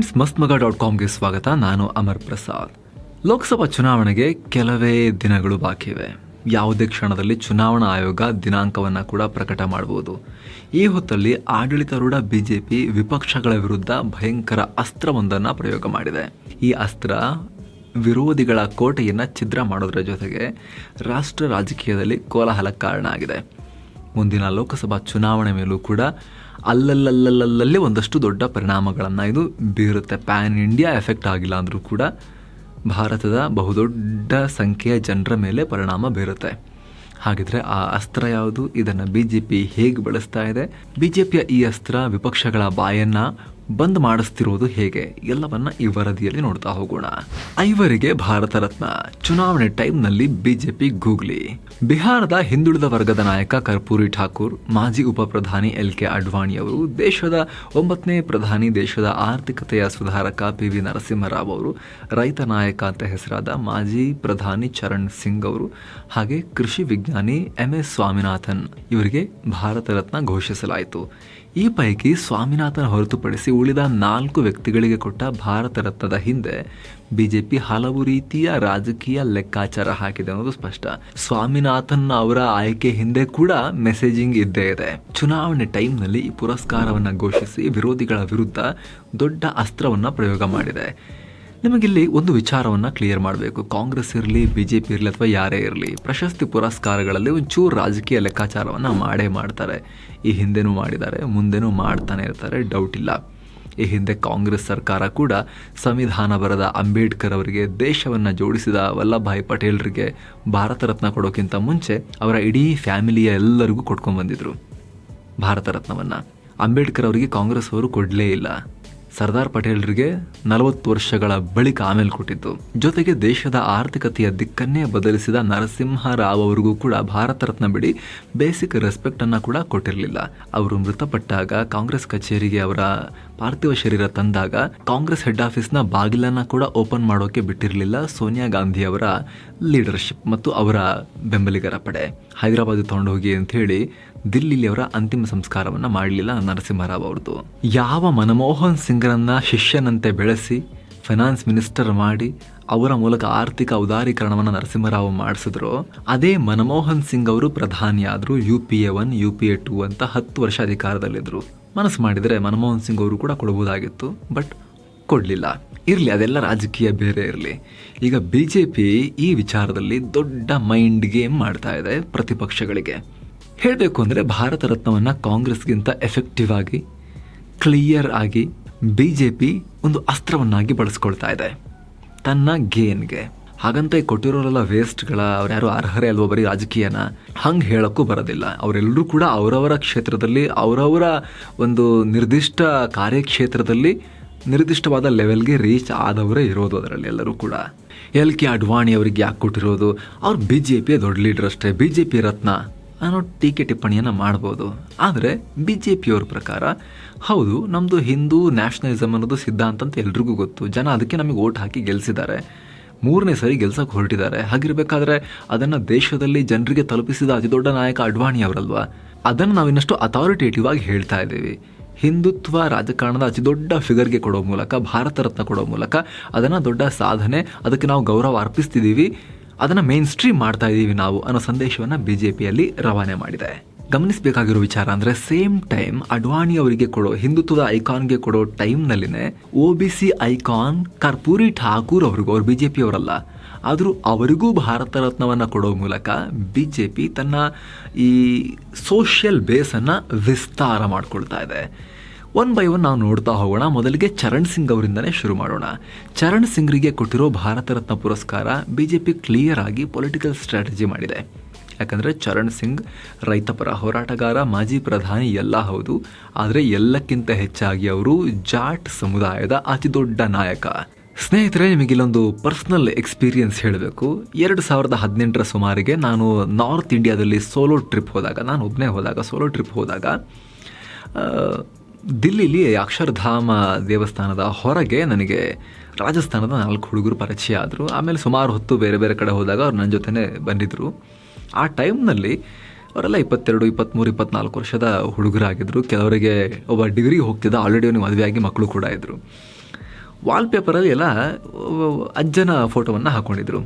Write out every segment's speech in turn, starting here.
Friends ಮಸ್ತ್ dot ಕಾಮ್ಗೆ ಸ್ವಾಗತ. ನಾನು ಅಮರ್ ಪ್ರಸಾದ್. ಲೋಕಸಭಾ ಚುನಾವಣೆಗೆ ಕೆಲವೇ ದಿನಗಳು ಬಾಕಿ ಇವೆ ಯಾವುದೇ ಕ್ಷಣದಲ್ಲಿ ಚುನಾವಣಾ ಆಯೋಗ ದಿನಾಂಕವನ್ನು ಕೂಡ ಪ್ರಕಟ ಮಾಡಬಹುದು ಈ ಹೊತ್ತಲ್ಲಿ ಆಡಳಿತಾರೂಢ ಬಿಜೆಪಿ ವಿಪಕ್ಷಗಳ ವಿರುದ್ಧ ಭಯಂಕರ ಅಸ್ತ್ರವೊಂದನ್ನು ಪ್ರಯೋಗ ಮಾಡಿದೆ. ಈ ಅಸ್ತ್ರ ವಿರೋಧಿಗಳ ಕೋಟೆಯನ್ನು ಛಿದ್ರ ಮಾಡೋದ್ರ ಜೊತೆಗೆ ರಾಷ್ಟ್ರ ರಾಜಕೀಯದಲ್ಲಿ ಕೋಲಾಹಲ ಕಾರಣ ಆಗಿದೆ. ಮುಂದಿನ ಲೋಕಸಭಾ ಚುನಾವಣೆ ಮೇಲೂ ಕೂಡ ಅಲ್ಲಲ್ಲಲ್ಲಲ್ಲಲ್ಲಿ ಒಂದಷ್ಟು ದೊಡ್ಡ ಪರಿಣಾಮಗಳನ್ನು ಇದು ಬೀರುತ್ತೆ. ಪ್ಯಾನ್ ಇಂಡಿಯಾ ಎಫೆಕ್ಟ್ ಆಗಿಲ್ಲ ಅಂದರೂ ಕೂಡ ಭಾರತದ ಬಹುದೊಡ್ಡ ಸಂಖ್ಯೆಯ ಜನರ ಮೇಲೆ ಪರಿಣಾಮ ಬೀರುತ್ತೆ. ಹಾಗಿದ್ರೆ ಆ ಅಸ್ತ್ರ ಯಾವುದು? ಇದನ್ನು ಬಿ ಜೆ ಪಿ ಹೇಗೆ ಬಳಸ್ತಾ ಇದೆ? ಬಿ ಜೆ ಪಿಯ ಈ ಅಸ್ತ್ರ ವಿಪಕ್ಷಗಳ ಬಾಯನ್ನ ಬಂದ್ ಮಾಡಿಸ್ತಿರೋದು ಹೇಗೆ? ಎಲ್ಲವನ್ನ ಈ ವರದಿಯಲ್ಲಿ ನೋಡ್ತಾ ಹೋಗೋಣ. ಐವರಿಗೆ ಭಾರತ ರತ್ನ. ಚುನಾವಣೆ ಟೈಮ್ನಲ್ಲಿ ಬಿಜೆಪಿ ಗೂಗ್ಲಿ. ಬಿಹಾರದ ಹಿಂದುಳಿದ ವರ್ಗದ ನಾಯಕ ಕರ್ಪೂರಿ ಠಾಕೂರ್, ಮಾಜಿ ಉಪ ಪ್ರಧಾನಿ ಎಲ್ ಕೆ ಅಡ್ವಾಣಿ ಅವರು, ದೇಶದ ಒಂಬತ್ತನೇ ಪ್ರಧಾನಿ, ದೇಶದ ಆರ್ಥಿಕತೆಯ ಸುಧಾರಕ ಪಿ ವಿ ನರಸಿಂಹರಾವ್ ಅವರು, ರೈತ ನಾಯಕ ಅಂತ ಹೆಸರಾದ ಮಾಜಿ ಪ್ರಧಾನಿ ಚರಣ್ ಸಿಂಗ್ ಅವರು, ಹಾಗೆ ಕೃಷಿ ವಿಜ್ಞಾನಿ ಎಂ ಎಸ್ ಸ್ವಾಮಿನಾಥನ್ ಇವರಿಗೆ ಭಾರತ ರತ್ನ ಘೋಷಿಸಲಾಯಿತು. ಈ ಪೈಕಿ ಸ್ವಾಮಿನಾಥನ್ ಹೊರತುಪಡಿಸಿ ಉಳಿದ ನಾಲ್ಕು ವ್ಯಕ್ತಿಗಳಿಗೆ ಕೊಟ್ಟ ಭಾರತ ರತ್ನದ ಹಿಂದೆ ಬಿಜೆಪಿ ಹಲವು ರೀತಿಯ ರಾಜಕೀಯ ಲೆಕ್ಕಾಚಾರ ಹಾಕಿದೆ ಅನ್ನೋದು ಸ್ಪಷ್ಟ. ಸ್ವಾಮಿನಾಥನ್ ಅವರ ಆಯ್ಕೆ ಹಿಂದೆ ಕೂಡ ಮೆಸೇಜಿಂಗ್ ಇದ್ದೇ ಇದೆ. ಚುನಾವಣೆ ಟೈಮ್ನಲ್ಲಿ ಈ ಪುರಸ್ಕಾರವನ್ನು ಘೋಷಿಸಿ ವಿರೋಧಿಗಳ ವಿರುದ್ಧ ದೊಡ್ಡ ಅಸ್ತ್ರವನ್ನ ಪ್ರಯೋಗ ಮಾಡಿದೆ. ನಿಮಗಿಲ್ಲಿ ಒಂದು ವಿಚಾರವನ್ನು ಕ್ಲಿಯರ್ ಮಾಡಬೇಕು. ಕಾಂಗ್ರೆಸ್ ಇರಲಿ ಬಿ ಜೆ ಪಿ ಇರಲಿ ಅಥವಾ ಯಾರೇ ಇರಲಿ, ಪ್ರಶಸ್ತಿ ಪುರಸ್ಕಾರಗಳಲ್ಲಿ ಒಂಚೂರು ರಾಜಕೀಯ ಲೆಕ್ಕಾಚಾರವನ್ನು ಮಾಡೇ ಮಾಡ್ತಾರೆ. ಈ ಹಿಂದೆನೂ ಮಾಡಿದ್ದಾರೆ, ಮುಂದೆನೂ ಮಾಡ್ತಾನೆ ಇರ್ತಾರೆ ಡೌಟ್ ಇಲ್ಲ. ಈ ಹಿಂದೆ ಕಾಂಗ್ರೆಸ್ ಸರ್ಕಾರ ಕೂಡ ಸಂವಿಧಾನ ಬರೆದ ಅಂಬೇಡ್ಕರ್ ಅವರಿಗೆ, ದೇಶವನ್ನು ಜೋಡಿಸಿದ ವಲ್ಲಭಾಯಿ ಪಟೇಲ್ರಿಗೆ ಭಾರತ ರತ್ನ ಕೊಡೋಕ್ಕಿಂತ ಮುಂಚೆ ಅವರ ಇಡೀ ಫ್ಯಾಮಿಲಿಯ ಎಲ್ಲರಿಗೂ ಕೊಟ್ಕೊಂಡು ಬಂದಿದ್ರು. ಭಾರತ ರತ್ನವನ್ನು. ಅಂಬೇಡ್ಕರ್ ಅವರಿಗೆ ಕಾಂಗ್ರೆಸ್ ಅವರು ಕೊಡಲೇ ಇಲ್ಲ. ಸರ್ದಾರ್ ಪಟೇಲ್ರಿಗೆ ನಲವತ್ತು ವರ್ಷಗಳ ಬಳಿಕ ಆಮೇಲೆ ಕೊಟ್ಟಿದ್ದು. ಜೊತೆಗೆ ದೇಶದ ಆರ್ಥಿಕತೆಯ ದಿಕ್ಕನ್ನೇ ಬದಲಿಸಿದ ನರಸಿಂಹರಾವ್ ಅವರಿಗೂ ಕೂಡ ಭಾರತ ರತ್ನ ಬಿಡಿ ಬೇಸಿಕ್ ರೆಸ್ಪೆಕ್ಟ್ ಅನ್ನ ಕೂಡ ಕೊಟ್ಟಿರಲಿಲ್ಲ. ಅವರು ಮೃತಪಟ್ಟಾಗ ಕಾಂಗ್ರೆಸ್ ಕಚೇರಿಗೆ ಅವರ ಪಾರ್ಥಿವ ಶರೀರ ತಂದಾಗ ಕಾಂಗ್ರೆಸ್ ಹೆಡ್ ಆಫೀಸ್ನ ಬಾಗಿಲನ್ನ ಕೂಡ ಓಪನ್ ಮಾಡೋಕೆ ಬಿಟ್ಟಿರಲಿಲ್ಲ ಸೋನಿಯಾ ಗಾಂಧಿ ಅವರ ಲೀಡರ್ಶಿಪ್ ಮತ್ತು ಅವರ ಬೆಂಬಲಿಗರ ಪಡೆ. ಹೈದರಾಬಾದ್ ತಗೊಂಡು ಹೋಗಿ ಅಂತ ಹೇಳಿ ದಿಲ್ಲಿಲಿ ಅವರ ಅಂತಿಮ ಸಂಸ್ಕಾರವನ್ನ ಮಾಡಲಿಲ್ಲ ನರಸಿಂಹರಾವ್ ಅವ್ರದ್ದು. ಯಾವ ಮನಮೋಹನ್ ಸಿಂಗ್ರನ್ನ ಶಿಷ್ಯನಂತೆ ಬೆಳೆಸಿ ಫೈನಾನ್ಸ್ ಮಿನಿಸ್ಟರ್ ಮಾಡಿ ಅವರ ಮೂಲಕ ಆರ್ಥಿಕ ಉದಾರೀಕರಣವನ್ನು ನರಸಿಂಹರಾವ್ ಮಾಡಿಸಿದ್ರು. ಅದೇ ಮನಮೋಹನ್ ಸಿಂಗ್ ಅವರು ಪ್ರಧಾನಿ ಆದ್ರು U P A one U P A two ಅಂತ ಹತ್ತು ವರ್ಷ ಅಧಿಕಾರದಲ್ಲಿದ್ದರು ಮನಸ್ಸು ಮಾಡಿದರೆ ಮನಮೋಹನ್ ಸಿಂಗ್ ಅವರು ಕೂಡ ಕೊಡಬಹುದಾಗಿತ್ತು ಬಟ್ ಕೊಡಲಿಲ್ಲ. ಇರಲಿ, ಅದೆಲ್ಲ ರಾಜಕೀಯ ಬೇರೆ ಇರಲಿ. ಈಗ ಬಿ ಜೆ ಪಿ ಈ ವಿಚಾರದಲ್ಲಿ ದೊಡ್ಡ ಮೈಂಡ್ ಗೇಮ್ ಮಾಡ್ತಾ ಇದೆ ಪ್ರತಿಪಕ್ಷಗಳಿಗೆ. ಹೇಳಬೇಕು ಅಂದರೆ ಭಾರತ ರತ್ನವನ್ನು ಕಾಂಗ್ರೆಸ್ಗಿಂತ ಎಫೆಕ್ಟಿವ್ ಆಗಿ ಕ್ಲಿಯರ್ ಆಗಿ ಬಿ ಜೆ ಪಿ ಒಂದು ಅಸ್ತ್ರವನ್ನಾಗಿ ಬಳಸ್ಕೊಳ್ತಾ ಇದೆ. ತನ್ನ ಗೇನ್ಗೆ. ಹಾಗಂತ ಈ ಕೊಟ್ಟಿರೋರೆಲ್ಲ ವೇಸ್ಟ್ಗಳ ಅವ್ರು ಯಾರು ಅರ್ಹರೇ ಅಲ್ವೋ ಬರೀ ರಾಜಕೀಯನ? ಹಂಗೆ ಹೇಳೋಕ್ಕೂ ಬರೋದಿಲ್ಲ. ಅವರೆಲ್ಲರೂ ಕೂಡ ಅವರವರ ಕ್ಷೇತ್ರದಲ್ಲಿ, ಅವರವರ ಒಂದು ನಿರ್ದಿಷ್ಟ ಕಾರ್ಯಕ್ಷೇತ್ರದಲ್ಲಿ ನಿರ್ದಿಷ್ಟವಾದ ಲೆವೆಲ್ಗೆ ರೀಚ್ ಆದವರೇ ಇರೋದು ಅದರಲ್ಲಿ ಎಲ್ಲರೂ ಕೂಡ. ಎಲ್ ಕೆ ಅಡ್ವಾಣಿ ಅವರಿಗೆ ಯಾಕೆ ಕೊಟ್ಟಿರೋದು? ಅವ್ರು ಬಿ ಜೆ ಪಿಯ ದೊಡ್ಡ ಲೀಡರ್ ಅಷ್ಟೇ. B J P Ratna. ಅನ್ನೋ ಟೀಕೆ ಟಿಪ್ಪಣಿಯನ್ನು ಮಾಡ್ಬೋದು. ಆದರೆ ಬಿ ಜೆ ಪಿಯವ್ರ ಪ್ರಕಾರ, ಹೌದು ನಮ್ಮದು ಹಿಂದೂ ನ್ಯಾಷನಲಿಸಮ್ ಅನ್ನೋದು ಸಿದ್ಧಾಂತ ಅಂತ ಎಲ್ರಿಗೂ ಗೊತ್ತು. ಜನ ಅದಕ್ಕೆ ನಮಗೆ ಓಟ್ ಹಾಕಿ ಗೆಲ್ಲಿಸಿದ್ದಾರೆ ಮೂರನೇ ಸರಿ ಗೆಲ್ಸಕ್ಕೆ ಹೊರಟಿದ್ದಾರೆ. ಹಾಗಿರಬೇಕಾದ್ರೆ ಅದನ್ನು ದೇಶದಲ್ಲಿ ಜನರಿಗೆ ತಲುಪಿಸಿದ ಅತಿದೊಡ್ಡ ನಾಯಕ ಅಡ್ವಾಣಿ ಅವರಲ್ವಾ? ಅದನ್ನು ನಾವು ಇನ್ನಷ್ಟು ಅಥಾರಿಟೇಟಿವ್ ಆಗಿ ಹೇಳ್ತಾ ಇದ್ದೀವಿ. ಹಿಂದುತ್ವ ರಾಜಕಾರಣದ ಅತಿ ದೊಡ್ಡ ಫಿಗರ್ಗೆ ಕೊಡೋ ಮೂಲಕ, ಭಾರತ ರತ್ನ ಕೊಡೋ ಮೂಲಕ ಅದನ್ನು ದೊಡ್ಡ ಸಾಧನೆ, ಅದಕ್ಕೆ ನಾವು ಗೌರವ ಅರ್ಪಿಸ್ತಿದ್ದೀವಿ. ಅದನ್ನು ಮೇನ್ ಸ್ಟ್ರೀಮ್ ಮಾಡ್ತಾ ಇದ್ದೀವಿ ನಾವು ಅನ್ನೋ ಸಂದೇಶವನ್ನು ಬಿ ಜೆ ಪಿಯಲ್ಲಿ ರವಾನೆ ಮಾಡಿದೆ. ಗಮನಿಸಬೇಕಾಗಿರೋ ವಿಚಾರ ಅಂದರೆ ಸೇಮ್ ಟೈಮ್ ಅಡ್ವಾಣಿ ಅವರಿಗೆ ಕೊಡೋ, ಹಿಂದುತ್ವದ ಐಕಾನ್ಗೆ ಕೊಡೋ ಟೈಮ್ನಲ್ಲಿನೇ O B C icon Karpoori Thakur ಅವ್ರಿಗೂ, ಅವ್ರು ಬಿ ಜೆ ಪಿಯವರಲ್ಲ ಆದರೂ ಅವರಿಗೂ ಭಾರತ ರತ್ನವನ್ನು ಕೊಡೋ ಮೂಲಕ ಬಿ ಜೆ ಪಿ ತನ್ನ ಈ ಸೋಷಿಯಲ್ ಬೇಸನ್ನು ವಿಸ್ತಾರ ಮಾಡ್ಕೊಳ್ತಾ ಇದೆ. ಒನ್ ಬೈ ಒನ್ ನಾವು ನೋಡ್ತಾ ಹೋಗೋಣ. ಮೊದಲಿಗೆ ಚರಣ್ ಸಿಂಗ್ ಅವರಿಂದನೇ ಶುರು ಮಾಡೋಣ. ಚರಣ್ ಸಿಂಗ್ರಿಗೆ ಕೊಟ್ಟಿರೋ ಭಾರತ ರತ್ನ ಪುರಸ್ಕಾರ ಬಿ ಜೆ ಪಿ ಕ್ಲಿಯರ್ ಆಗಿ ಪೊಲಿಟಿಕಲ್ ಸ್ಟ್ರಾಟಜಿ ಮಾಡಿದೆ. ಯಾಕಂದರೆ ಚರಣ್ ಸಿಂಗ್ ರೈತಪರ ಹೋರಾಟಗಾರ, ಮಾಜಿ ಪ್ರಧಾನಿ ಎಲ್ಲ ಹೌದು. ಆದರೆ ಎಲ್ಲಕ್ಕಿಂತ ಹೆಚ್ಚಾಗಿ ಅವರು ಜಾಟ್ ಸಮುದಾಯದ ಅತಿ ದೊಡ್ಡ ನಾಯಕ. ಸ್ನೇಹಿತರೆ ನಿಮಗೆ ಇಲ್ಲೊಂದು ಪರ್ಸ್ನಲ್ ಎಕ್ಸ್ಪೀರಿಯನ್ಸ್ ಹೇಳಬೇಕು. ಎರಡು ಸಾವಿರದ ಹದಿನೆಂಟರ ಸುಮಾರಿಗೆ ನಾನು ನಾರ್ತ್ ಇಂಡಿಯಾದಲ್ಲಿ ಸೋಲೋ ಟ್ರಿಪ್ ಹೋದಾಗ, ನಾನು ಒಬ್ಬನೇ ಹೋದಾಗ ಸೋಲೋ ಟ್ರಿಪ್ ಹೋದಾಗ ದಿಲ್ಲಿಲಿ ಅಕ್ಷರಧಾಮ ದೇವಸ್ಥಾನದ ಹೊರಗೆ ನನಗೆ ರಾಜಸ್ಥಾನದ ನಾಲ್ಕು ಹುಡುಗರು ಪರಿಚಯ ಆದರು. ಆಮೇಲೆ ಸುಮಾರು ಹೊತ್ತು ಬೇರೆ ಬೇರೆ ಕಡೆ ಹೋದಾಗ ಅವ್ರು ನನ್ನ ಜೊತೆನೇ ಬಂದಿದ್ದರು ಆ ಟೈಮ್ನಲ್ಲಿ ಅವರೆಲ್ಲ ಇಪ್ಪತ್ತೆರಡು ಇಪ್ಪತ್ತ್ಮೂರು ಇಪ್ಪತ್ನಾಲ್ಕು ವರ್ಷದ ಹುಡುಗರಾಗಿದ್ದರು ಕೆಲವರಿಗೆ ಒಬ್ಬ ಡಿಗ್ರಿಗೆ ಹೋಗ್ತಿದ್ದ ಆಲ್ರೆಡಿ ಅವನಿಗೆ ಮದುವೆಯಾಗಿ ಮಕ್ಕಳು ಕೂಡ ಇದ್ದರು ವಾಲ್ಪೇಪರಲ್ಲಿ ಎಲ್ಲ ಅಜ್ಜನ ಫೋಟೋವನ್ನು ಹಾಕ್ಕೊಂಡಿದ್ರು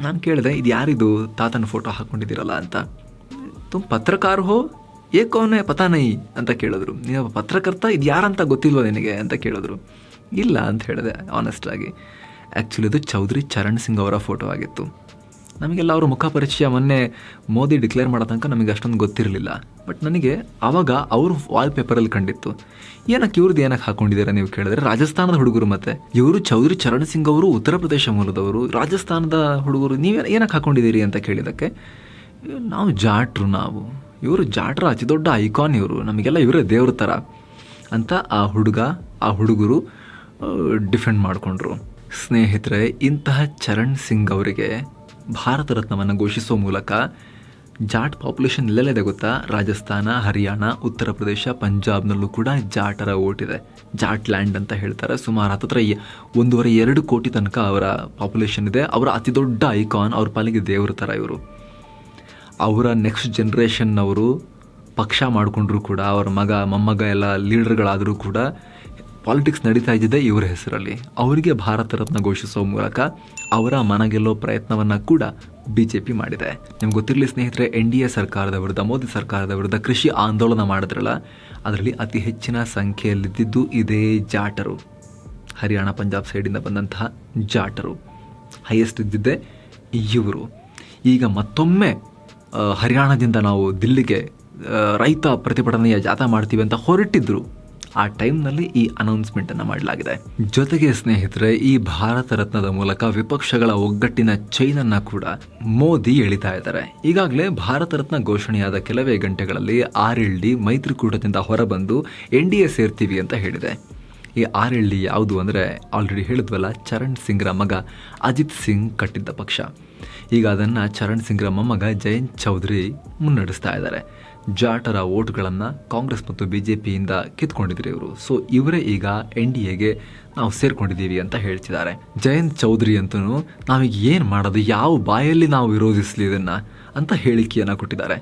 ನಾನು ಕೇಳಿದೆ ಇದು ಯಾರಿದು ತಾತನ ಫೋಟೋ ಹಾಕ್ಕೊಂಡಿದ್ದೀರಲ್ಲ ಅಂತ? ತುಂಬ ಪತ್ರಕಾರ ಹೋ ಅವನೇ ಪತಾ ನೈ ಅಂತ ಕೇಳಿದ್ರು. ನೀವು ಪತ್ರಕರ್ತ, ಇದು ಯಾರಂತ ಗೊತ್ತಿಲ್ವ ನಿನಗೆ ಅಂತ ಕೇಳಿದ್ರು. ಇಲ್ಲ ಅಂತ ಹೇಳಿದೆ ಆನೆಸ್ಟಾಗಿ ಆ್ಯಕ್ಚುಲಿ ಅದು ಚೌಧರಿ ಚರಣ್ ಸಿಂಗ್ ಅವರ ಫೋಟೋ ಆಗಿತ್ತು. ನಮಗೆಲ್ಲ ಅವರ ಮುಖ ಪರಿಚಯ ಮೊನ್ನೆ ಮೋದಿ ಡಿಕ್ಲೇರ್ ಮಾಡೋ ತನಕ ನಮಗೆ ಅಷ್ಟೊಂದು ಗೊತ್ತಿರಲಿಲ್ಲ. ಬಟ್ ನನಗೆ ಆವಾಗ ಅವ್ರ ವಾಲ್ ಪೇಪರಲ್ಲಿ ಕಂಡಿತ್ತು. ಏನಕ್ಕೆ ಇವ್ರದ್ದು ಏನಕ್ಕೆ ಹಾಕೊಂಡಿದ್ದೀರಾ ನೀವು ಕೇಳಿದ್ರೆ, ರಾಜಸ್ಥಾನದ ಹುಡುಗರು ಮತ್ತೆ. ಇವರು ಚೌಧರಿ ಚರಣ್ ಸಿಂಗ್ ಅವರು ಉತ್ತರ ಪ್ರದೇಶ ಮೂಲದವರು, ರಾಜಸ್ಥಾನದ ಹುಡುಗರು ನೀವೇ ಏನಕ್ಕೆ ಹಾಕೊಂಡಿದ್ದೀರಿ ಅಂತ ಕೇಳಿದ್ದಕ್ಕೆ, ನಾವು ಜಾಟ್ರು ನಾವು. ಇವರು ಜಾಟ್ರ, ಅತಿ ದೊಡ್ಡ ಐಕಾನ್ ಇವರು. ನಮಗೆಲ್ಲ ಇವರೇ ದೇವ್ರ ಥರ ಅಂತ ಆ ಹುಡುಗ, ಆ ಹುಡುಗರು ಡಿಫೆಂಡ್ ಮಾಡಿಕೊಂಡ್ರು. ಸ್ನೇಹಿತರೆ, ಇಂತಹ ಚರಣ್ ಸಿಂಗ್ ಅವರಿಗೆ ಭಾರತ ರತ್ನವನ್ನು ಘೋಷಿಸುವ ಮೂಲಕ ಜಾಟ್ ಪಾಪ್ಯುಲೇಷನ್ ಎಲ್ಲೆಲ್ಲಿದೆ ಗೊತ್ತಾ? ರಾಜಸ್ಥಾನ, ಹರಿಯಾಣ, ಉತ್ತರ ಪ್ರದೇಶ, ಪಂಜಾಬ್ನಲ್ಲೂ ಕೂಡ ಜಾಟರ ಓಟಿದೆ ಜಾಟ್ ಲ್ಯಾಂಡ್ ಅಂತ ಹೇಳ್ತಾರೆ. ಸುಮಾರು ಹತ್ತತ್ರ ಒಂದೂವರೆ ಎರಡು ಕೋಟಿ ತನಕ ಅವರ ಪಾಪ್ಯುಲೇಷನ್ ಇದೆ. ಅವರ ಅತಿ ದೊಡ್ಡ ಐಕಾನ್ ಅವ್ರ ಪಾಲಿಗೆ ದೇವ್ರ ಥರ ಇವರು. ಅವರ ನೆಕ್ಸ್ಟ್ ಜನ್ರೇಷನ್ನವರು ಪಕ್ಷ ಮಾಡಿಕೊಂಡ್ರು ಕೂಡ, ಅವರ ಮಗ, ಮೊಮ್ಮಗ ಎಲ್ಲ ಲೀಡರ್ಗಳಾದರೂ ಕೂಡ ಪಾಲಿಟಿಕ್ಸ್ ನಡೀತಾ ಇದ್ದಿದೆ ಇವರ ಹೆಸರಲ್ಲಿ. ಅವರಿಗೆ ಭಾರತ ರತ್ನ ಘೋಷಿಸುವ ಮೂಲಕ ಅವರ ಮನಗೆಲ್ಲೋ ಪ್ರಯತ್ನವನ್ನು ಕೂಡ ಬಿ ಜೆ ಪಿ ಮಾಡಿದೆ. ನಿಮ್ಗೆ ಗೊತ್ತಿರಲಿ ಸ್ನೇಹಿತರೆ, ಎನ್ ಡಿ ಎ ಸರ್ಕಾರದ ವಿರುದ್ಧ, ಮೋದಿ ಸರ್ಕಾರದ ವಿರುದ್ಧ ಕೃಷಿ ಆಂದೋಲನ ಮಾಡಿದ್ರಲ್ಲ, ಅದರಲ್ಲಿ ಅತಿ ಹೆಚ್ಚಿನ ಸಂಖ್ಯೆಯಲ್ಲಿದ್ದಿದ್ದು ಇದೇ ಜಾಟರು. ಹರಿಯಾಣ, ಪಂಜಾಬ್ ಸೈಡಿಂದ ಬಂದಂತಹ ಜಾಟರು. ಹೈಯೆಸ್ಟ್ ಇದ್ದಿದ್ದೆ ಇವರು. ಈಗ ಮತ್ತೊಮ್ಮೆ ಹರಿಯಾಣದಿಂದ ನಾವು ದಿಲ್ಲಿಗೆ ರೈತ ಪ್ರತಿಭಟನೆಯ ಜಾಥಾ ಮಾಡ್ತೀವಿ ಅಂತ ಹೊರಟಿದ್ರು. ಆ ಟೈಮ್ನಲ್ಲಿ ಈ ಅನೌನ್ಸ್ಮೆಂಟನ್ನು ಮಾಡಲಾಗಿದೆ. ಜೊತೆಗೆ ಸ್ನೇಹಿತರೆ, ಈ ಭಾರತ ರತ್ನದ ಮೂಲಕ ವಿಪಕ್ಷಗಳ ಒಗ್ಗಟ್ಟಿನ ಚೈನನ್ನು ಕೂಡ ಮೋದಿ ಎಳಿತಾ ಇದ್ದಾರೆ. ಈಗಾಗಲೇ ಭಾರತ ರತ್ನ ಘೋಷಣೆಯಾದ ಕೆಲವೇ ಗಂಟೆಗಳಲ್ಲಿ ಆರ್ ಎಲ್ ಡಿ ಮೈತ್ರಿಕೂಟದಿಂದ ಹೊರಬಂದು ಎನ್ ಡಿ ಎ ಸೇರ್ತೀವಿ ಅಂತ ಹೇಳಿದೆ. ಈ ಆರ್ ಎಲ್ ಡಿ ಯಾವುದು ಅಂದರೆ ಆಲ್ರೆಡಿ ಹೇಳಿದ್ವಲ್ಲ, ಚರಣ್ ಸಿಂಗ್ರ ಮಗ ಅಜಿತ್ ಸಿಂಗ್ ಕಟ್ಟಿದ್ದ ಪಕ್ಷ. ಈಗ ಅದನ್ನು ಚರಣ್ ಸಿಂಗ್ರ ಮೊಮ್ಮಗ ಜಯಂತ್ ಚೌಧರಿ ಮುನ್ನಡೆಸ್ತಾ ಇದ್ದಾರೆ. ಜಾಟರ ಓಟ್ಗಳನ್ನು ಕಾಂಗ್ರೆಸ್ ಮತ್ತು ಬಿ ಜೆ ಪಿಯಿಂದ ಕಿತ್ಕೊಂಡಿದ್ರು ಇವರು. ಸೊ ಇವರೇ ಈಗ ಎನ್ ಡಿ ಎಗೆ ನಾವು ಸೇರ್ಕೊಂಡಿದ್ದೀವಿ ಅಂತ ಹೇಳ್ತಿದ್ದಾರೆ. ಜಯಂತ್ ಚೌಧರಿ ಅಂತೂ ನಾವೀಗ ಏನು ಮಾಡೋದು, ಯಾವ ಬಾಯಲ್ಲಿ ನಾವು ವಿರೋಧಿಸಲಿ ಇದನ್ನು ಅಂತ ಹೇಳಿಕೆಯನ್ನು ಕೊಟ್ಟಿದ್ದಾರೆ.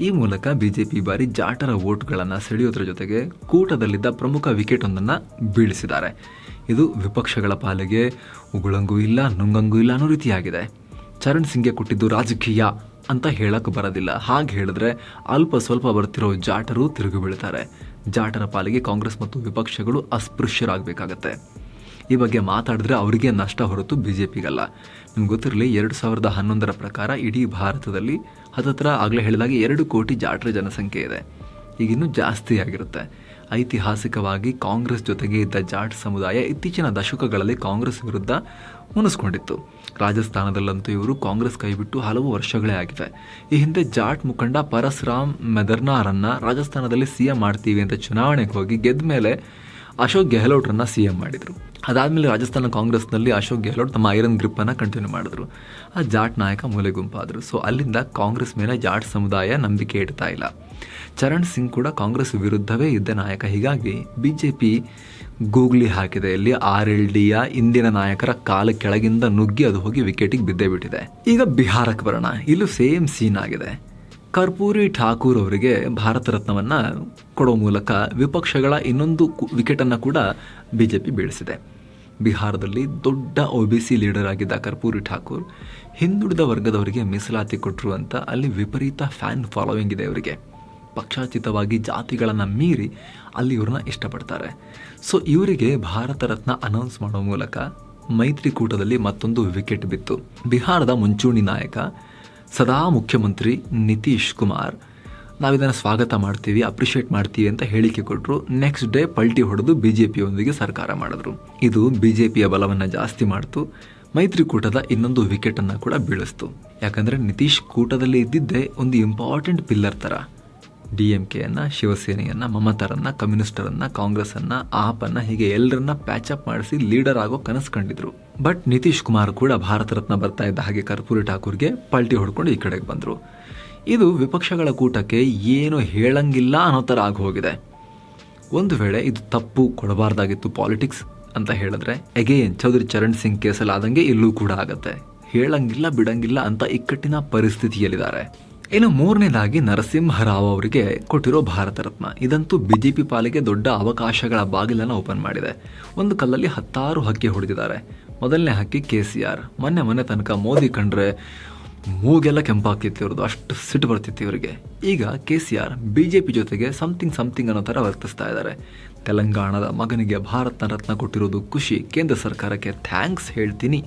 ಈ ಮೂಲಕ ಬಿ ಜೆ ಪಿ ಬಾರಿ ಜಾಟರ ವೋಟ್ಗಳನ್ನು ಸೆಳೆಯೋದ್ರ ಜೊತೆಗೆ ಕೂಟದಲ್ಲಿದ್ದ ಪ್ರಮುಖ ವಿಕೆಟ್ ಒಂದನ್ನು ಬೀಳಿಸಿದ್ದಾರೆ. ಇದು ವಿಪಕ್ಷಗಳ ಪಾಲಿಗೆ ಉಗುಳಂಗೂ ಇಲ್ಲ, ನುಂಗಂಗೂ ಇಲ್ಲ ಅನ್ನೋ ರೀತಿಯಾಗಿದೆ. ಚರಣ್ ಸಿಂಗ್ಗೆ ಕೊಟ್ಟಿದ್ದು ರಾಜಕೀಯ ಅಂತ ಹೇಳಕ್ಕೆ ಬರೋದಿಲ್ಲ. ಹಾಗೆ ಹೇಳಿದ್ರೆ ಅಲ್ಪ ಸ್ವಲ್ಪ ಬರ್ತಿರೋ ಜಾಟರು ತಿರುಗಿ ಬೀಳ್ತಾರೆ. ಜಾಟರ ಪಾಲಿಗೆ ಕಾಂಗ್ರೆಸ್ ಮತ್ತು ವಿಪಕ್ಷಗಳು ಅಸ್ಪೃಶ್ಯರಾಗಬೇಕಾಗತ್ತೆ. ಈ ಬಗ್ಗೆ ಮಾತಾಡಿದ್ರೆ ಅವರಿಗೆ ನಷ್ಟ ಹೊರತು ಬಿ ಜೆ ಪಿಗಲ್ಲ ನಿಮ್ಗೆ ಗೊತ್ತಿರಲಿ, ಎರಡು ಸಾವಿರದ ಹನ್ನೊಂದರ ಪ್ರಕಾರ ಇಡೀ ಭಾರತದಲ್ಲಿ ಹತ್ತತ್ರ ಆಗಲೇ ಹೇಳಿದಾಗೆ ಎರಡು ಕೋಟಿ ಜಾಟರ ಜನಸಂಖ್ಯೆ ಇದೆ. ಈಗ ಇನ್ನೂ ಜಾಸ್ತಿ ಆಗಿರುತ್ತೆ. ಐತಿಹಾಸಿಕವಾಗಿ ಕಾಂಗ್ರೆಸ್ ಜೊತೆಗೆ ಇದ್ದ ಜಾಟ್ ಸಮುದಾಯ ಇತ್ತೀಚಿನ ದಶಕಗಳಲ್ಲಿ ಕಾಂಗ್ರೆಸ್ ವಿರುದ್ಧ ಮುನಿಸ್ಕೊಂಡಿತ್ತು. ರಾಜಸ್ಥಾನದಲ್ಲಂತೂ ಇವರು ಕಾಂಗ್ರೆಸ್ ಕೈಬಿಟ್ಟು ಹಲವು ವರ್ಷಗಳೇ ಆಗಿವೆ. ಈ ಹಿಂದೆ ಜಾಟ್ ಮುಖಂಡ ಪರಸ್ರಾಮ್ ಮೆದರ್ನಾರನ್ನ ರಾಜಸ್ಥಾನದಲ್ಲಿ ಸಿ ಎಂ ಮಾಡ್ತೀವಿ ಅಂತ ಚುನಾವಣೆಗೆ ಹೋಗಿ ಗೆದ್ದ ಮೇಲೆ ಅಶೋಕ್ ಗೆಹ್ಲೋಟ್ರನ್ನ ಸಿ ಎಂ ಮಾಡಿದರು. ಅದಾದಮೇಲೆ ರಾಜಸ್ಥಾನ ಕಾಂಗ್ರೆಸ್ನಲ್ಲಿ ಅಶೋಕ್ ಗೆಹ್ಲೋಟ್ ತಮ್ಮ ಐರನ್ ಗ್ರಿಪ್ಪನ್ನು ಕಂಟಿನ್ಯೂ ಮಾಡಿದ್ರು. ಆ ಜಾಟ್ ನಾಯಕ ಮೂಲೆ ಗುಂಪಾದರು. ಸೊ, ಅಲ್ಲಿಂದ ಕಾಂಗ್ರೆಸ್ ಮೇಲೆ ಜಾಟ್ ಸಮುದಾಯ ನಂಬಿಕೆ ಇಡ್ತಾ ಇಲ್ಲ. ಚರಣ್ ಸಿಂಗ್ ಕೂಡ ಕಾಂಗ್ರೆಸ್ ವಿರುದ್ಧವೇ ಇದ್ದ ನಾಯಕ. ಹೀಗಾಗಿ ಬಿ ಜೆ ಪಿ ಗೂಗ್ಲಿ ಹಾಕಿದೆ. ಇಲ್ಲಿ ಆರ್ ಎಲ್ ಡಿಯ ಇಂದಿನ ನಾಯಕರ ಕಾಲ ಕೆಳಗಿಂದ ನುಗ್ಗಿ ಅದು ಹೋಗಿ ವಿಕೆಟಿಗೆ ಬಿದ್ದೇ ಬಿಟ್ಟಿದೆ. ಈಗ ಬಿಹಾರಕ್ಕೆ ಬರೋಣ. ಇಲ್ಲೂ ಸೇಮ್ ಸೀನ್ ಆಗಿದೆ. ಕರ್ಪೂರಿ ಠಾಕೂರ್ ಅವರಿಗೆ ಭಾರತ ರತ್ನವನ್ನ ಕೊಡೋ ಮೂಲಕ ವಿಪಕ್ಷಗಳ ಇನ್ನೊಂದು ವಿಕೆಟನ್ನು ಕೂಡ ಬಿಜೆಪಿ ಬೀಳಿಸಿದೆ. ಬಿಹಾರದಲ್ಲಿ ದೊಡ್ಡ ಒ ಬಿ ಸಿ ಲೀಡರ್ ಆಗಿದ್ದ ಕರ್ಪೂರಿ ಠಾಕೂರ್ ಹಿಂದುಳಿದ ವರ್ಗದವರಿಗೆ ಮೀಸಲಾತಿ ಕೊಟ್ಟರು ಅಂತ ಅಲ್ಲಿ ವಿಪರೀತ ಫ್ಯಾನ್ ಫಾಲೋವಿಂಗ್ ಇದೆ ಅವರಿಗೆ. ಪಕ್ಷಾತೀತವಾಗಿ ಜಾತಿಗಳನ್ನು ಮೀರಿ ಅಲ್ಲಿ ಇವ್ರನ್ನ ಇಷ್ಟಪಡ್ತಾರೆ. ಸೊ ಇವರಿಗೆ ಭಾರತ ರತ್ನ ಅನೌನ್ಸ್ ಮಾಡೋ ಮೂಲಕ ಮೈತ್ರಿಕೂಟದಲ್ಲಿ ಮತ್ತೊಂದು ವಿಕೆಟ್ ಬಿತ್ತು. ಬಿಹಾರದ ಮುಂಚೂಣಿ ನಾಯಕ, ಸದಾ ಮುಖ್ಯಮಂತ್ರಿ ನಿತೀಶ್ ಕುಮಾರ್, ನಾವಿದನ್ನು ಸ್ವಾಗತ ಮಾಡ್ತೀವಿ ಅಪ್ರಿಷಿಯೇಟ್ ಮಾಡ್ತೀವಿ ಅಂತ ಹೇಳಿಕೆ ಕೊಟ್ಟರು ನೆಕ್ಸ್ಟ್ ಡೇ ಪಲ್ಟಿ ಹೊಡೆದು ಬಿ ಜೆ ಪಿಯೊಂದಿಗೆ ಸರ್ಕಾರ ಮಾಡಿದ್ರು. ಇದು ಬಿ ಜೆ ಪಿಯ ಬಲವನ್ನು ಜಾಸ್ತಿ ಮಾಡ್ತು, ಮೈತ್ರಿಕೂಟದ ಇನ್ನೊಂದು ವಿಕೆಟನ್ನು ಕೂಡ ಬೀಳಿಸ್ತು. ಯಾಕಂದರೆ ನಿತೀಶ್ ಕೂಟದಲ್ಲಿ ಇದ್ದಿದ್ದೇ ಒಂದು ಇಂಪಾರ್ಟೆಂಟ್ ಪಿಲ್ಲರ್ ಥರ ಡಿ ಎಂ ಕೆಯನ್ನು, ಶಿವಸೇನೆಯನ್ನು, ಮಮತಾರನ್ನು, ಕಮ್ಯುನಿಸ್ಟರನ್ನು, ಕಾಂಗ್ರೆಸ್ಸನ್ನು ಆಪನ್ನು ಹೀಗೆ ಎಲ್ಲರನ್ನ ಪ್ಯಾಚಪ್ ಮಾಡಿಸಿ ಲೀಡರ್ ಆಗೋ ಕನಸು ಕಂಡಿದ್ರು. ಬಟ್ ನಿತೀಶ್ ಕುಮಾರ್ ಕೂಡ ಭಾರತ ರತ್ನ ಬರ್ತಾ ಇದ್ದ ಹಾಗೆ ಕರ್ಪೂರಿ ಠಾಕೂರ್ಗೆ ಪಲ್ಟಿ ಹೊಡ್ಕೊಂಡು ಈ ಕಡೆಗೆ ಬಂದರು. ಇದು ವಿಪಕ್ಷಗಳ ಕೂಟಕ್ಕೆ ಏನು ಹೇಳಂಗಿಲ್ಲ ಅನ್ನೋ ಥರ ಆಗೋಗಿದೆ ಒಂದು ವೇಳೆ ಇದು ತಪ್ಪು, ಕೊಡಬಾರ್ದಾಗಿತ್ತು ಪಾಲಿಟಿಕ್ಸ್ ಅಂತ ಹೇಳಿದ್ರೆ ಎಗೇನ್ ಚೌಧರಿ ಚರಣ್ ಸಿಂಗ್ ಕೇಸಲ್ಲಿ ಆದಂಗೆ ಇಲ್ಲೂ ಕೂಡ ಆಗತ್ತೆ. ಹೇಳಂಗಿಲ್ಲ, ಬಿಡಂಗಿಲ್ಲ ಅಂತ ಇಕ್ಕಟ್ಟಿನ ಪರಿಸ್ಥಿತಿಯಲ್ಲಿದ್ದಾರೆ. ಇನ್ನು ಮೂರನೇದಾಗಿ ನರಸಿಂಹರಾವ್ ಅವರಿಗೆ ಕೊಟ್ಟಿರೋ ಭಾರತ ರತ್ನ. ಇದಂತೂ ಬಿಜೆಪಿ ಪಾಲಿಗೆ ದೊಡ್ಡ ಅವಕಾಶಗಳ ಬಾಗಿಲನ್ನು ಓಪನ್ ಮಾಡಿದೆ. ಒಂದು ಕಲ್ಲಲ್ಲಿ ಹತ್ತಾರು ಹಕ್ಕಿ ಹೊಡೆದಿದ್ದಾರೆ. ಮೊದಲನೇ ಹಕ್ಕಿ ಕೆ ಸಿ ಆರ್. ಮೊನ್ನೆ ಮೊನ್ನೆ ತನಕ ಮೋದಿ ಕಂಡ್ರೆ ಮೂಗೆಲ್ಲ ಕೆಂಪಾಗ್ತಿತ್ತು ಇವ್ರದ್ದು. ಅಷ್ಟು ಸಿಟ್ಟು ಬರ್ತಿತ್ತು ಇವರಿಗೆ. ಈಗ K C R B J P ಜೊತೆಗೆ ಸಮಥಿಂಗ್ ಸಮಥಿಂಗ್ ಅನ್ನೋ ಥರ ವರ್ತಿಸ್ತಾ ಇದ್ದಾರೆ. ತೆಲಂಗಾಣದ ಮಗನಿಗೆ ಭಾರತ ರತ್ನ ಕೊಟ್ಟಿರೋದು ಖುಷಿ. ಕೇಂದ್ರ ಸರ್ಕಾರಕ್ಕೆ ಥ್ಯಾಂಕ್ಸ್ ಹೇಳ್ತೀನಿ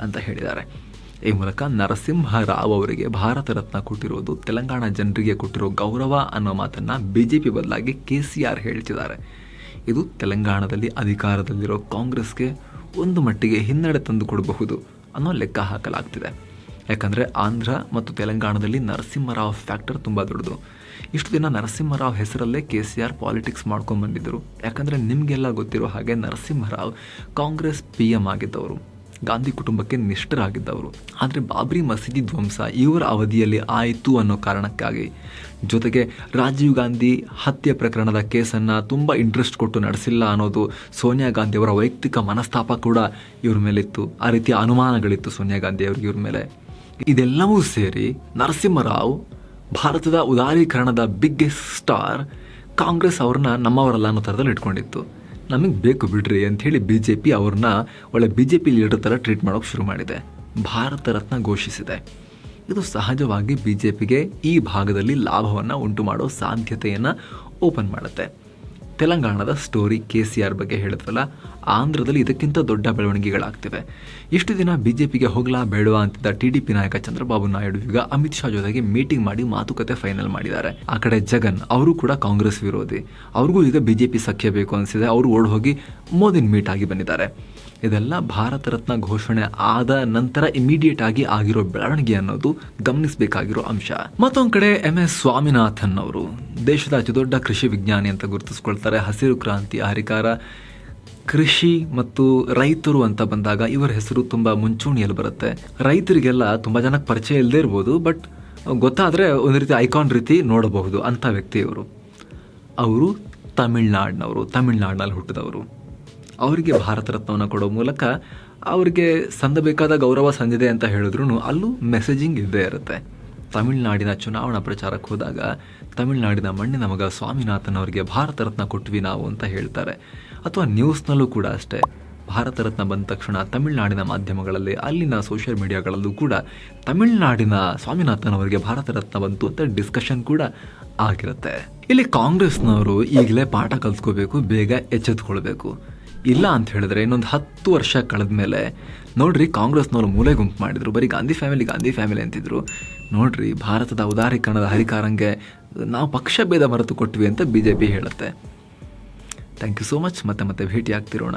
ಅಂತ ಹೇಳಿದ್ದಾರೆ. ಈ ಮೂಲಕ ನರಸಿಂಹರಾವ್ ಅವರಿಗೆ ಭಾರತ ರತ್ನ ಕೊಟ್ಟಿರೋದು ತೆಲಂಗಾಣ ಜನರಿಗೆ ಕೊಟ್ಟಿರೋ ಗೌರವ ಅನ್ನೋ ಮಾತನ್ನು ಬಿ ಜೆ ಪಿ ಬದಲಾಗಿ ಕೆ ಸಿ ಆರ್ ಹೇಳ್ತಿದ್ದಾರೆ ಇದು ತೆಲಂಗಾಣದಲ್ಲಿ ಅಧಿಕಾರದಲ್ಲಿರೋ ಕಾಂಗ್ರೆಸ್ಗೆ ಒಂದು ಮಟ್ಟಿಗೆ ಹಿನ್ನಡೆ ತಂದು ಕೊಡಬಹುದು ಅನ್ನೋ ಲೆಕ್ಕ ಹಾಕಲಾಗ್ತಿದೆ. ಯಾಕಂದರೆ ಆಂಧ್ರ ಮತ್ತು ತೆಲಂಗಾಣದಲ್ಲಿ ನರಸಿಂಹರಾವ್ ಫ್ಯಾಕ್ಟರ್ ತುಂಬ ದೊಡ್ಡದು. ಇಷ್ಟು ದಿನ ನರಸಿಂಹರಾವ್ ಹೆಸರಲ್ಲೇ ಕೆ ಸಿ ಆರ್ ಪಾಲಿಟಿಕ್ಸ್ ಮಾಡ್ಕೊಂಡು ಬಂದಿದ್ದರು. ಯಾಕಂದರೆ ನಿಮಗೆಲ್ಲ ಗೊತ್ತಿರೋ ಹಾಗೆ ನರಸಿಂಹರಾವ್ ಕಾಂಗ್ರೆಸ್ ಪಿ ಎಂ ಆಗಿದ್ದವರು. ಗಾಂಧಿ ಕುಟುಂಬಕ್ಕೆ ನಿಷ್ಠರಾಗಿದ್ದವರು. ಆದರೆ ಬಾಬ್ರಿ ಮಸೀದಿ ಧ್ವಂಸ ಇವರ ಅವಧಿಯಲ್ಲಿ ಆಯಿತು ಅನ್ನೋ ಕಾರಣಕ್ಕಾಗಿ. ಜೊತೆಗೆ ರಾಜೀವ್ ಗಾಂಧಿ ಹತ್ಯೆ ಪ್ರಕರಣದ ಕೇಸನ್ನು ತುಂಬ ಇಂಟ್ರೆಸ್ಟ್ ಕೊಟ್ಟು ನಡೆಸಿಲ್ಲ ಅನ್ನೋದು ಸೋನಿಯಾ ಗಾಂಧಿಯವರ ವೈಯಕ್ತಿಕ ಮನಸ್ತಾಪ ಕೂಡ ಇವ್ರ ಮೇಲಿತ್ತು. ಆ ರೀತಿಯ ಅನುಮಾನಗಳಿತ್ತು ಸೋನಿಯಾ ಗಾಂಧಿ ಅವ್ರಿಗೆ ಇವ್ರ ಮೇಲೆ. ಇದೆಲ್ಲವೂ ಸೇರಿ ನರಸಿಂಹರಾವ್ ಭಾರತದ ಉದಾರೀಕರಣದ ಬಿಗ್ಗೆಸ್ಟ್ ಸ್ಟಾರ್ ಕಾಂಗ್ರೆಸ್ ಅವ್ರನ್ನ ನಮ್ಮವರಲ್ಲ ಅನ್ನೋ ಥರದಲ್ಲಿ ಇಟ್ಕೊಂಡಿತ್ತು. ನಮಗೆ ಬೇಕು ಬಿಡ್ರಿ ಅಂಥೇಳಿ ಬಿ ಜೆ ಪಿ ಅವ್ರನ್ನ ಒಳ್ಳೆ ಬಿ ಜೆ ಪಿ ಲೀಡರ್ ಥರ ಟ್ರೀಟ್ ಮಾಡೋಕ್ಕೆ ಶುರು ಮಾಡಿದೆ. ಭಾರತ ರತ್ನ ಘೋಷಿಸಿದೆ. ಇದು ಸಹಜವಾಗಿ ಬಿ ಜೆ ಪಿಗೆ ಈ ಭಾಗದಲ್ಲಿ ಲಾಭವನ್ನು ಉಂಟು ಮಾಡೋ ಸಾಧ್ಯತೆಯನ್ನು ಓಪನ್ ಮಾಡುತ್ತೆ. ತೆಲಂಗಾಣದ ಸ್ಟೋರಿ ಕೆ ಸಿ ಆರ್ ಬಗ್ಗೆ ಹೇಳಿದ್ವಲ್ಲ, ಆಂಧ್ರದಲ್ಲಿ ಇದಕ್ಕಿಂತ ದೊಡ್ಡ ಬೆಳವಣಿಗೆಗಳಾಗ್ತಿವೆ. ಇಷ್ಟು ದಿನ ಬಿಜೆಪಿಗೆ ಹೋಗ್ಲಾ ಬೇಡವಾ ಅಂತಿದ್ದ ಟಿ ಡಿ ಪಿ ನಾಯಕ ಚಂದ್ರಬಾಬು ನಾಯ್ಡು ಈಗ ಅಮಿತ್ ಶಾ ಜೊತೆಗೆ ಮೀಟಿಂಗ್ ಮಾಡಿ ಮಾತುಕತೆ ಫೈನಲ್ ಮಾಡಿದ್ದಾರೆ. ಆ ಕಡೆ ಜಗನ್, ಅವರು ಕೂಡ ಕಾಂಗ್ರೆಸ್ ವಿರೋಧಿ. ಅವ್ರಿಗೂ ಈಗ ಬಿಜೆಪಿ ಸಖ್ಯ ಬೇಕು ಅನಿಸಿದೆ. ಅವರು ಓಡ್ ಹೋಗಿ ಮೋದಿನ ಮೀಟ್ ಆಗಿ ಬಂದಿದ್ದಾರೆ. ಇದೆಲ್ಲ ಭಾರತ ರತ್ನ ಘೋಷಣೆ ಆದ ನಂತರ ಇಮಿಡಿಯೇಟ್ ಆಗಿ ಆಗಿರೋ ಬೆಳವಣಿಗೆ ಅನ್ನೋದು ಗಮನಿಸಬೇಕಾಗಿರೋ ಅಂಶ. ಮತ್ತೊಂದ್ ಕಡೆ ಎಂ ಎಸ್ ಸ್ವಾಮಿನಾಥನ್ ಅವರು, ದೇಶದ ಅತಿದೊಡ್ಡ ಕೃಷಿ ವಿಜ್ಞಾನಿ ಅಂತ ಗುರುತಿಸ್ಕೊಳ್ತಾರೆ, ಹಸಿರು ಕ್ರಾಂತಿ ಹರಿಕಾರ, ಕೃಷಿ ಮತ್ತು ರೈತರು ಅಂತ ಬಂದಾಗ ಇವರ ಹೆಸರು ತುಂಬ ಮುಂಚೂಣಿಯಲ್ಲಿ ಬರುತ್ತೆ. ರೈತರಿಗೆಲ್ಲ ತುಂಬ ಜನಕ್ಕೆ ಪರಿಚಯ ಇಲ್ಲದೇ ಇರ್ಬೋದು ಬಟ್ ಗೊತ್ತಾದರೆ ಒಂದು ರೀತಿ ಐಕಾನ್ ರೀತಿ ನೋಡಬಹುದು ಅಂಥ ವ್ಯಕ್ತಿ ಇವರು ಅವರು ತಮಿಳ್ನಾಡಿನವರು, ತಮಿಳ್ನಾಡಿನಲ್ಲಿ ಹುಟ್ಟಿದವರು. ಅವರಿಗೆ ಭಾರತ ರತ್ನವನ್ನು ಕೊಡೋ ಮೂಲಕ ಅವರಿಗೆ ಸಂದಬೇಕಾದ ಗೌರವ ಸಂದಿದೆ ಅಂತ ಹೇಳಿದ್ರು ಅಲ್ಲೂ ಮೆಸೇಜಿಂಗ್ ಇದ್ದೇ ಇರುತ್ತೆ. ತಮಿಳುನಾಡಿನ ಚುನಾವಣಾ ಪ್ರಚಾರಕ್ಕೆ ಹೋದಾಗ ತಮಿಳುನಾಡಿನ ಮಣ್ಣಿನ ಮಗ ಸ್ವಾಮಿನಾಥನ್ ಅವರಿಗೆ ಭಾರತ ರತ್ನ ಕೊಟ್ವಿ ನಾವು ಅಂತ ಹೇಳ್ತಾರೆ. ಅಥವಾ ನ್ಯೂಸ್ನಲ್ಲೂ ಕೂಡ ಅಷ್ಟೇ. ಭಾರತ ರತ್ನ ಬಂದ ತಕ್ಷಣ ತಮಿಳುನಾಡಿನ ಮಾಧ್ಯಮಗಳಲ್ಲಿ, ಅಲ್ಲಿನ ಸೋಷಿಯಲ್ ಮೀಡಿಯಾಗಳಲ್ಲೂ ಕೂಡ ತಮಿಳುನಾಡಿನ ಸ್ವಾಮಿನಾಥನ್ ಅವರಿಗೆ ಭಾರತ ರತ್ನ ಬಂತು ಅಂತ ಡಿಸ್ಕಷನ್ ಕೂಡ ಆಗಿರುತ್ತೆ. ಇಲ್ಲಿ ಕಾಂಗ್ರೆಸ್ನವರು ಈಗಲೇ ಪಾಠ ಕಲ್ತ್ಕೋಬೇಕು, ಬೇಗ ಎಚ್ಚೆತ್ಕೊಳ್ಬೇಕು. ಇಲ್ಲ ಅಂತ ಹೇಳಿದ್ರೆ ಇನ್ನೊಂದು ಹತ್ತು ವರ್ಷ ಕಳೆದ ಮೇಲೆ, ನೋಡ್ರಿ ಕಾಂಗ್ರೆಸ್ನವರು ಮೂಲೆ ಗುಂಪು ಮಾಡಿದ್ರು. ಬರೀ ಗಾಂಧಿ ಫ್ಯಾಮಿಲಿ ಗಾಂಧಿ ಫ್ಯಾಮಿಲಿ ಅಂತಿದ್ರು. ನೋಡ್ರಿ ಭಾರತದ ಉದಾರೀಕರಣದ ಹರಿಕಾರಂಗೆ ನಾವು ಪಕ್ಷ ಭೇದ ಮರೆತು ಕೊಟ್ವಿ ಅಂತ ಬಿ ಜೆ ಪಿ ಹೇಳುತ್ತೆ. ಥ್ಯಾಂಕ್ ಯು ಸೋ ಮಚ್ ಮತ್ತೆ ಮತ್ತೆ ಭೇಟಿ ಆಗ್ತಿರೋಣ